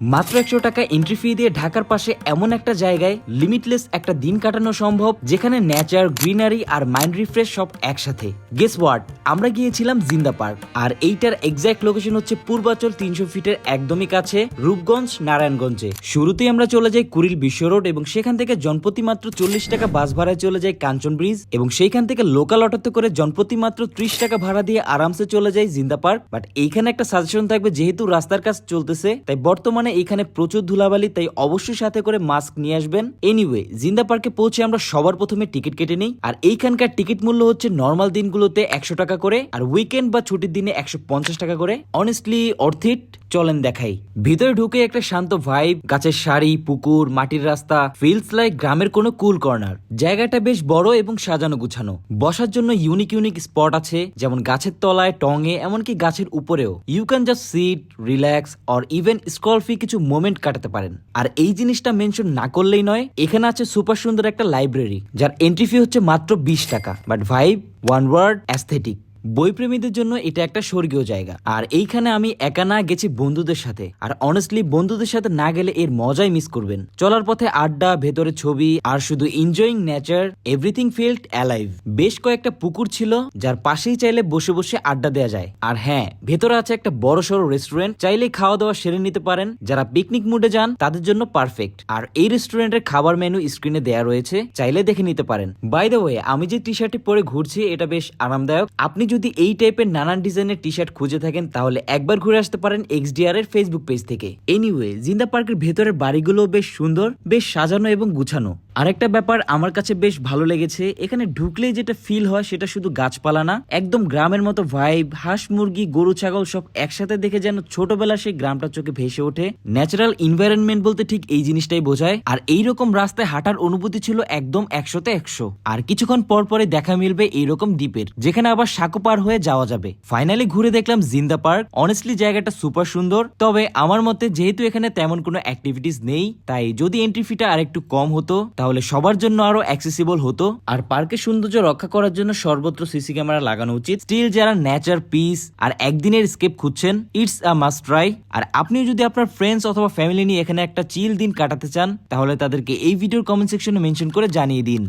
মাত্র একশো টাকা এন্ট্রি ফি দিয়ে ঢাকার পাশে এমন একটা জায়গায় লিমিটলেস একটা দিন কাটানো সম্ভব, যেখানে নেচার গ্রিনারি আর মাইন্ড রিফ্রেশ সব একসাথে। গেস ওয়াট আমরা গিয়েছিলাম জিন্দা পার্ক, আর এইটার এক্সাক্ট লোকেশন হচ্ছে পূর্বাচল তিনশো ফিটের একদমই কাছে, রূপগঞ্জ, নারায়ণগঞ্জে। শুরুতেই আমরা চলে যাই কুড়িল বিশ্ব রোড এবং সেখান থেকে জনপ্রতি মাত্র চল্লিশ টাকা বাস ভাড়ায় চলে যায় কাঞ্চন ব্রিজ এবং সেইখান থেকে লোকাল অটোতে করে জনপ্রতি মাত্র ত্রিশ টাকা ভাড়া দিয়ে আরামসে চলে যায় জিন্দা পার্ক। বাট এইখানে একটা সাজেশন থাকবে, যেহেতু রাস্তার কাজ চলতেছে, তাই বর্তমানে এইখানে প্রচুর ধুলাবালি, তাই অবশ্যই সাথে করে মাস্ক নিয়ে আসবেন। এনিওয়ে জিন্দা পার্কে পৌঁছে আমরা সবার প্রথমে টিকিট কেটে নিই। আর এইখানকার টিকিট মূল্য হচ্ছে নর্মাল দিনগুলোতে একশো টাকা করে, আর উইকেন্ড বা ছুটির দিনে একশো পঞ্চাশ টাকা করে। অনেস্টলি অর্থিট চলেন দেখাই। ভিতরে ঢুকে একটা শান্ত ভাইব গাছের সারি, পুকুর, মাটির রাস্তা ফিলস লাইক গ্রামের কোনো কুল কর্নার জায়গাটা বেশ বড় এবং সাজানো গুছানো। বসার জন্য ইউনিক ইউনিক স্পট আছে, যেমন গাছের তলায়, টঙে, এমনকি গাছের উপরেও। You can just sit relax or even scroll free কিছু মোমেন্ট কাটাতে পারেন। আর এই জিনিসটা মেনশন না করলেই নয়, এখানে আছে সুপার সুন্দর একটা লাইব্রেরি যার এন্ট্রি ফি হচ্ছে মাত্র বিশ টাকা। But vibe one word aesthetic বইপ্রেমীদের জন্য এটা একটা স্বর্গীয় জায়গা। আর এইখানে আমি একা না গেছি বন্ধুদের সাথে। আর অনেস্টলি বন্ধুদের সাথে না গেলে এর মজাই মিস করবেন। চলার পথে আড্ডা, ভেতরে ছবি, আর শুধু enjoying nature everything feels alive বেশ কয়েকটা পুকুর ছিল, যার পাশেই চাইলে বসে বসে আড্ডা দেওয়া যায়। আর হ্যাঁ ভেতরে আছে একটা বড় সড়ো রেস্টুরেন্ট চাইলে খাওয়া দাওয়া সেরে নিতে পারেন। যারা পিকনিক মুডে যান, তাদের জন্য পারফেক্ট আর এই রেস্টুরেন্টের খাবার মেনু স্ক্রিনে দেয়া রয়েছে, চাইলে দেখে নিতে পারেন। বাই দ্য ওয়ে আমি যে টি শার্টটি পরে ঘুরছি, এটা বেশ আরামদায়ক। আপনি যদি এই টাইপের নানান ডিজাইনের টি শার্ট খুঁজে থাকেন, তাহলে একবার ঘুরে আসতে পারেন এক্সডিআর এর ফেসবুক পেজ থেকে। এনিওয়ে জিন্দা পার্কের ভেতরের বাড়িগুলো বেশ সুন্দর, বেশ সাজানো এবং গুছানো। আরেকটা ব্যাপার আমার কাছে বেশ ভালো লেগেছে, এখানে ঢুকলেই যেটা ফিল হয় সেটা শুধু গাছপালা না, একদম গ্রামের মতো ভাইব হাঁস, মুরগি, গরু, ছাগল সব একসাথে দেখে যেন ছোটবেলা সেই গ্রামটা চোখে ভেসে ওঠে। ন্যাচারাল ইনভায়রনমেন্ট বলতে ঠিক এই জিনিসটাই বোঝায়। আর এইরকম রাস্তায় হাঁটার অনুভূতি ছিল একদম একশোতে একশো। আর কিছুক্ষণ পর পরে দেখা মিলবে এইরকম দ্বীপের, যেখানে আবার সাঁকো পার হয়ে যাওয়া যাবে। ফাইনালি ঘুরে দেখলাম জিন্দা পার্ক। অনেস্টলি জায়গাটা সুপার সুন্দর। তবে আমার মতে যেহেতু এখানে তেমন কোনো অ্যাক্টিভিটিস নেই, তাই যদি এন্ট্রি ফিটা আরেকটু কম হতো, তাহলে সবার জন্য আরও অ্যাক্সেসিবল হতো। আর পার্কের সৌন্দর্য রক্ষা করার জন্য সর্বত্র সিসি ক্যামেরা লাগানো উচিত। স্টিল যারা নেচার পিস আর একদিনের স্কেপ খুঁজছেন ইটস আ মাস্ট ট্রাই আর আপনি যদি আপনার ফ্রেন্ডস অথবা ফ্যামিলি নিয়ে এখানে একটা চিল দিন কাটাতে চান, তাহলে তাদেরকে এই ভিডিওর কমেন্ট সেকশনে মেনশন করে জানিয়ে দিন।